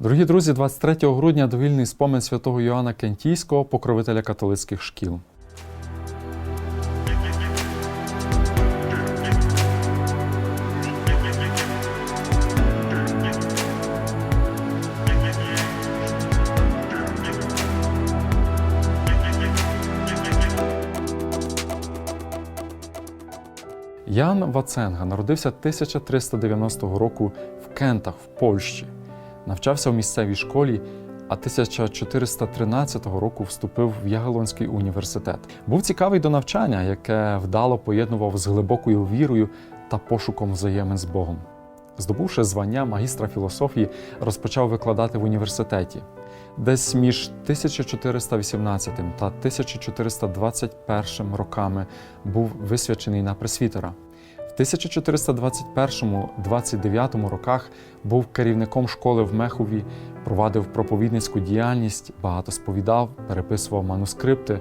Дорогі друзі, 23 грудня довільний спомин святого Йоанна Кентійського, покровителя католицьких шкіл. Ян Ваценга народився 1390 року в Кентах в Польщі. Навчався в місцевій школі, а 1413 року вступив в Ягелонський університет. Був цікавий до навчання, яке вдало поєднував з глибокою вірою та пошуком взаємин з Богом. Здобувши звання магістра філософії, розпочав викладати в університеті. Десь між 1418 та 1421 роками був висвячений на пресвітера. В 1421-29 роках був керівником школи в Мехові, провадив проповідницьку діяльність, багато сповідав, переписував манускрипти,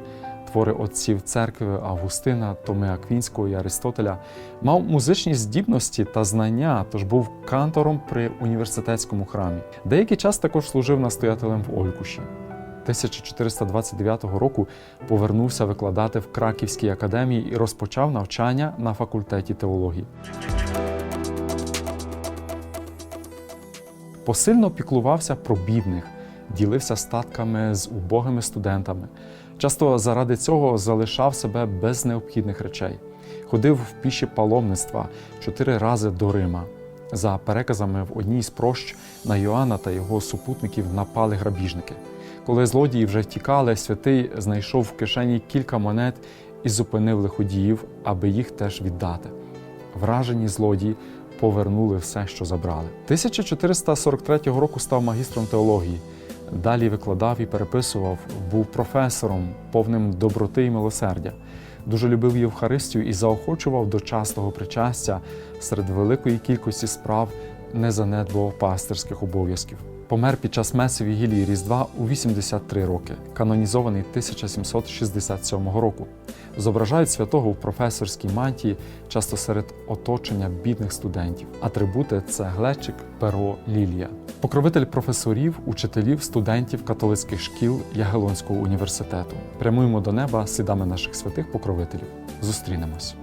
твори отців церкви Августина, Томи Аквінського і Аристотеля, мав музичні здібності та знання, тож був кантором при університетському храмі. Деякий час також служив настоятелем в Олькуші. 1429 року повернувся викладати в Краківській академії і розпочав навчання на факультеті теології. Посильно піклувався про бідних, ділився статками з убогими студентами. Часто заради цього залишав себе без необхідних речей. Ходив в піші паломництва чотири рази до Рима. За переказами в одній з прощ на Йоанна та його супутників напали грабіжники. Коли злодії вже втікали, святий знайшов в кишені кілька монет і зупинив лиходіїв, аби їх теж віддати. Вражені злодії повернули все, що забрали. 1443 року став магістром теології. Далі викладав і переписував, був професором, повним доброти і милосердя. Дуже любив Євхаристію і заохочував до частого причастя серед великої кількості справ, не занедбував пастирських обов'язків. Помер під час меси Вігілії Різдва у 83 роки, канонізований 1767 року. Зображають святого в професорській мантії, часто серед оточення бідних студентів. Атрибути це глечик, перо, лілія. Покровитель професорів, учителів, студентів католицьких шкіл Ягелонського університету. Прямуємо до неба слідами наших святих покровителів. Зустрінемось.